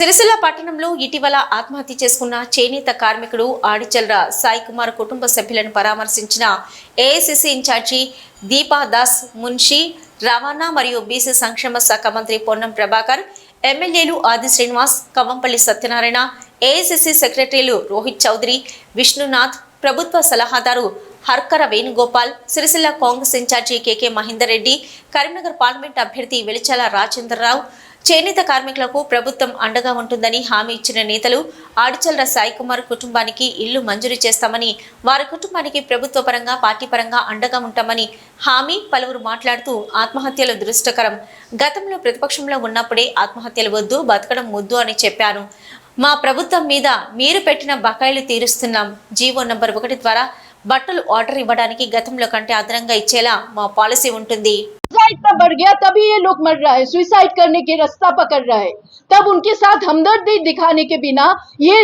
సిరిసిల్ల పట్టణంలో ఇటీవల ఆత్మహత్య చేసుకున్న చేనేత కార్మికుడు ఆడిచల్ర సాయి కుమార్ కుటుంబ సభ్యులను పరామర్శించిన ఏఐసిసి ఇన్ఛార్జి దీపా దాస్ మున్షి రవాణా మరియు బీసీ సంక్షేమ శాఖ మంత్రి పొన్నం ప్రభాకర్ ఎమ్మెల్యేలు ఆది శ్రీనివాస్ కవంపల్లి సత్యనారాయణ ఏఐసిసి సెక్రటరీలు రోహిత్ చౌదరి విష్ణునాథ్ ప్రభుత్వ సలహాదారు హర్కర వేణుగోపాల్ సిరిసిల్ల కాంగ్రెస్ ఇన్ఛార్జి కెకే మహేందర్ రెడ్డి కరీంనగర్ పార్లమెంట్ అభ్యర్థి వెలిచాల రాజేంద్రరావు చేనేత కార్మికులకు ప్రభుత్వం అండగా ఉంటుందని హామీ ఇచ్చిన నేతలు ఆడిచల్ర సాయికుమార్ కుటుంబానికి ఇల్లు మంజూరు చేస్తామని వారి కుటుంబానికి ప్రభుత్వ పరంగా పార్టీ పరంగా అండగా ఉంటామని హామీ పలువురు మాట్లాడుతూ ఆత్మహత్యలు దురదృష్టకరం. గతంలో ప్రతిపక్షంలో ఉన్నప్పుడే ఆత్మహత్యలు వద్దు బతకడం వద్దు అని చెప్పాను మా ప్రభుత్వం మీద మీరు పెట్టిన బకాయిలు తీరుస్తున్నాం. జీవో నంబర్ ఒకటి ద్వారా బట్టలు ఆర్డర్ ఇవ్వడానికి గతంలో కంటే అదనంగా ఇచ్చేలా మా పాలసీ ఉంటుంది सुसाइड इतना बढ़ गया तभी ये लोग मर रहा है सुसाइड करने के रास्ता पकड़ रहा है तब उनके साथ हमदर्दी दिखाने के बिना ये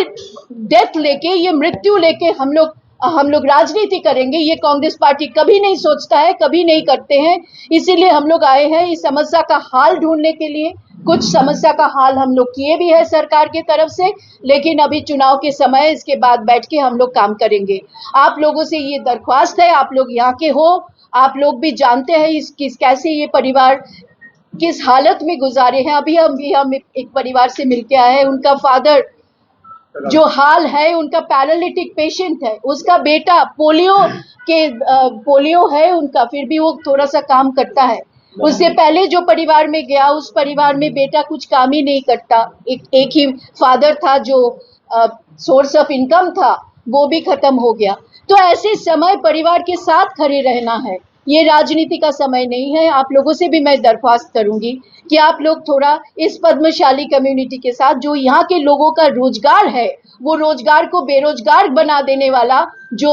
डेथ लेके ये मृत्यु लेके हम लोग हम लोग राजनीति करेंगे ये कांग्रेस पार्टी कभी नहीं सोचता है कभी नहीं करते हैं इसीलिए हम लोग आए हैं इस समस्या का हाल ढूंढने के लिए कुछ समस्या का हाल हम लोग किए भी है सरकार की तरफ़ से, लेकिन अभी चुनाव के समय, इसके बाद बैठ के हम लोग काम करेंगे। आप लोगों से ये दरख्वास्त है, आप लोग यहाँ के हो, आप लोग भी जानते हैं इस, किस, कैसे ये परिवार किस हालत में गुजारे हैं। अभी हम भी, हम एक- परिवार से मिल के आए हैं, उनका फादर जो हाल है, उनका पैरालिटिक पेशेंट है, उसका बेटा पोलियो के पोलियो है उनका, फिर भी वो थोड़ा सा काम करता है। उससे पहले जो परिवार में गया उस परिवार में बेटा कुछ काम ही नहीं करता। एक एक ही फादर था जो सोर्स ऑफ़ इनकम था वो भी खत्म हो गया। तो ऐसे समय परिवार के साथ खड़े रहना है। ये राजनीति का समय नहीं है। आप लोगों से भी मैं दरख्वास्त करूँगी कि आप लोग थोड़ा इस पद्मशाली कम्युनिटी के साथ जो यहाँ के लोगों का रोज़गार है वो रोज़गार को बेरोजगार बना देने वाला जो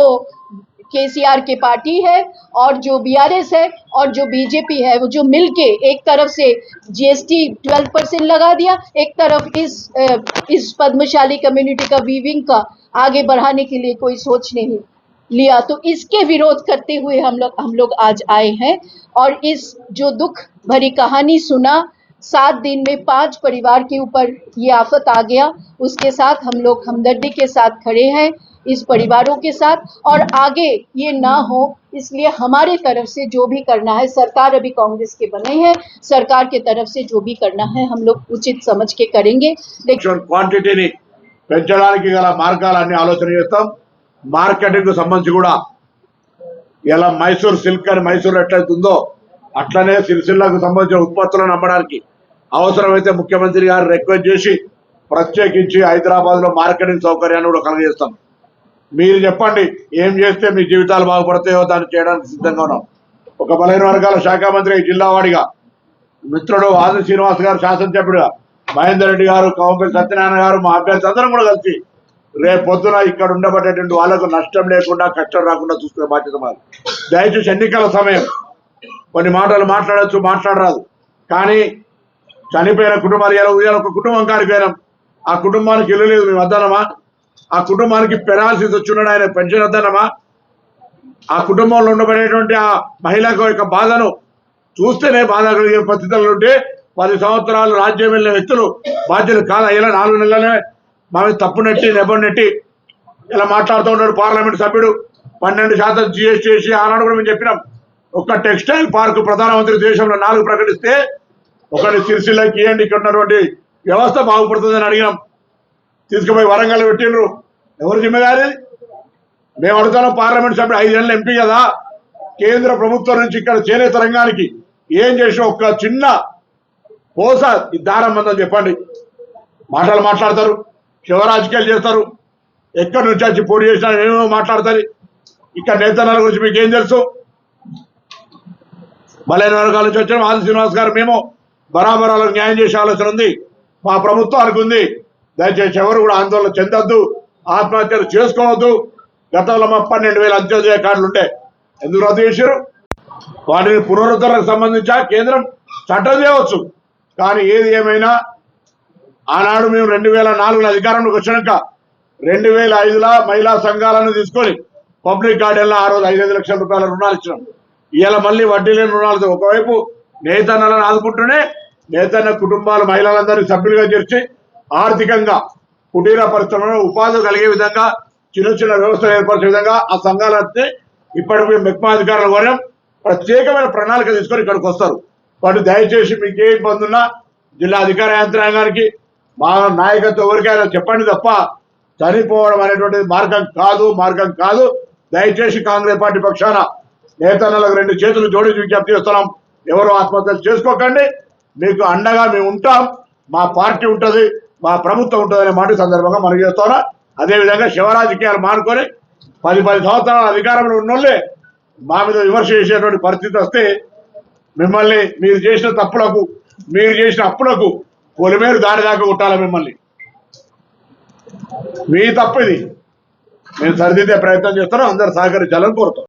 केसीआर के पार्टी है और जो बीआरएस है और जो बीजेपी है, वो जो मिलके एक तरफ़ से जीएसटी 12 परसेंट लगा दिया, एक तरफ़ इस इस पद्मशाली कम्युनिटी का वीविंग का आगे बढ़ाने के लिए कोई सोच नहीं लिया। तो इसके विरोध करते हुए हम लोग हम लोग आज आए हैं और इस जो दुख भरी कहानी सुना, सात दिन में पाँच परिवार के ऊपर ये आफत आ गया, उसके साथ हम लोग हमदर्दी के साथ खड़े हैं इस परिवारों के साथ और आगे ये ना हो इसलिए हमारे तरफ से जो भी करना है सरकार अभी कांग्रेस के बने हैं सरकार के तरफ से जो भी करना है हम लोग उचित समझ के करेंगे लेकिन ప్రొడక్షన్ క్వాంటిటీని పెంచడానికి గల మార్గాలన్నీ ఆలోచన చేస్తాం మార్కెటింగ్ కు సంబంధించి కూడా ఇలా మైసూర్ సిల్క్ అని మైసూర్ ఎట్లయితుందో అట్లనే సిరిసిల్లకు సంబంధించిన ఉత్పత్తులను అమ్మడానికి అవసరమైతే ముఖ్యమంత్రి గారు రిక్వెస్ట్ చేసి ప్రత్యేకించి హైదరాబాద్ లో మార్కెటింగ్ సౌకర్యాన్ని కూడా కలగజేస్తాం మీరు చెప్పండి ఏం చేస్తే మీ జీవితాలు బాగుపడతాయో దాన్ని చేయడానికి సిద్ధంగా ఉన్నాం. ఒక బలైన వర్గాల శాఖ మంత్రి జిల్లా వాడిగా మిత్రుడు ఆది శ్రీనివాస్ గారు శాసనసభ్యుడిగా మహేందర్ రెడ్డి గారు కవంపల్లి సత్యనారాయణ గారు మా అభ్యర్థి అందరం కూడా కలిసి రేపు పొద్దున ఇక్కడ ఉండబడేటువంటి వాళ్ళకు నష్టం లేకుండా కష్టం రాకుండా చూసుకునే బాధ్యత మాది. దయచేసి ఎన్నికల సమయం కొన్ని మాటలు మాట్లాడచ్చు మాట్లాడరాదు. కానీ చనిపోయిన కుటుంబాలు ఇలా ఉదయం ఒక కుటుంబం కానిపోయినాం. ఆ కుటుంబానికి ఇల్లు లేదు మేము వద్దనమా ఆ కుటుంబానికి పెరాలసిస్ వచ్చున్నాడు ఆయన పెన్షన్ వద్దనమా? ఆ కుటుంబంలో ఉండబడేటువంటి ఆ మహిళకు యొక్క బాధను చూస్తేనే బాధ కలిగే పరిస్థితులు ఉంటే పది సంవత్సరాలు రాజ్యం వెళ్ళిన వ్యక్తులు బాధ్యులు కాదా. ఇలా నాలుగు నెలలనే మా మీద తప్పు నెట్టి నెబ్బ నెట్టి ఇలా మాట్లాడుతూ ఉన్నాడు పార్లమెంట్ సభ్యుడు. పన్నెండు శాతం జిఎస్టీ వేసి ఆనాడు కూడా మేము చెప్పినాం. ఒక టెక్స్టైల్ పార్క్ ప్రధానమంత్రి దేశంలో నాలుగు ప్రకటిస్తే ఒకటి సిరిసిల్లకి ఇవ్వండి ఇక్కడ ఉన్నటువంటి వ్యవస్థ బాగుపడుతుందని అడిగినాం. తీసుకుపోయి వరంగల్ పెట్టిండ్రు. ఎవరు జిమ్మగారి మేము అడుగుతాం పార్లమెంట్ సభ్యుడు ఐదేళ్ళ ఎంపీ కదా. కేంద్ర ప్రభుత్వం నుంచి ఇక్కడ చేనేత రంగానికి ఏం చేసిన ఒక చిన్న పోస ఈ దారం మందని చెప్పండి. మాటలు మాట్లాడతారు శివరాజకీయాలు చేస్తారు. ఎక్కడి నుంచి వచ్చి పోటీ చేసినా ఏమేమో మాట్లాడతారు ఇక్కడ నేతనాల గురించి మీకు ఏం తెలుసు? బలైన వర్గాల నుంచి వచ్చిన ఆది శ్రీనివాస్ గారు మేము బరాబరాలకు న్యాయం చేసే ఆలోచన ఉంది. మా ప్రభుత్వానికి ఉంది. దయచేసి ఎవరు కూడా ఆందోళన చెందొద్దు. ఆత్మహత్యలు చేసుకోవద్దు. గతంలో మా పన్నెండు వేల అంత్యోదయ కార్డులు ఉంటే ఎందుకు రద్దు చేశారు? వాటిని పునరుద్ధరణకు సంబంధించి? కేంద్రం చట్టం చేయవచ్చు. కానీ ఏది ఏమైనా ఆనాడు మేము రెండు వేల నాలుగులో అధికారంలోకి వచ్చినాక రెండు వేల ఐదులో మహిళా సంఘాలను తీసుకొని పబ్లిక్ గార్డెన్లో ఆ రోజు ఐదైదు లక్షల రూపాయల రుణాలు ఇచ్చినాం. ఇవాళ మళ్ళీ వడ్డీ లేని రుణాలు ఒకవైపు నేతన్నలను ఆదుకుంటూనే నేతన్న కుటుంబాలు మహిళలందరినీ సభ్యులుగా చేర్చి ఆర్థికంగా కుటీర పరిశ్రమలో ఉపాధి కలిగే విధంగా చిన్న చిన్న వ్యవస్థలు ఏర్పరిచే విధంగా ఆ సంఘాలన్నీ ఇప్పటికి మెక్మా అధికారుల వరం ప్రత్యేకమైన ప్రణాళిక తీసుకొని ఇక్కడికి వస్తారు. వాటి దయచేసి మీకు ఏ ఇబ్బంది ఉన్నా జిల్లా అధికార యంత్రాంగానికి మా నాయకత్వం ఎవరికైనా చెప్పండి తప్ప చనిపోవడం అనేటువంటిది మార్గం కాదు మార్గం కాదు. దయచేసి కాంగ్రెస్ పార్టీ పక్షాన నేతన్నలకు రెండు చేతులు జోడించి విజ్ఞప్తి చేస్తున్నాం. ఎవరు ఆత్మహత్యలు చేసుకోకండి. మీకు అండగా మేము ఉంటాం. మా పార్టీ ఉంటుంది. మా ప్రభుత్వం ఉంటుందనే మాట సందర్భంగా మనం చేస్తున్నా అదేవిధంగా శివరాజకీయాలు మానుకొని పది పది సంవత్సరాల అధికారంలో ఉన్నోళ్ళే మా మీద విమర్శ చేసేటువంటి పరిస్థితి వస్తే మిమ్మల్ని మీరు చేసిన తప్పులకు మీరు చేసిన అప్పులకు పొలిమేరు దారి దాకా కొట్టాలి మిమ్మల్ని? మీ తప్పు ఇది. మేము సరిదిద్దే ప్రయత్నం చేస్తున్నాం అందరు సహకరించాలని కోరుతాం.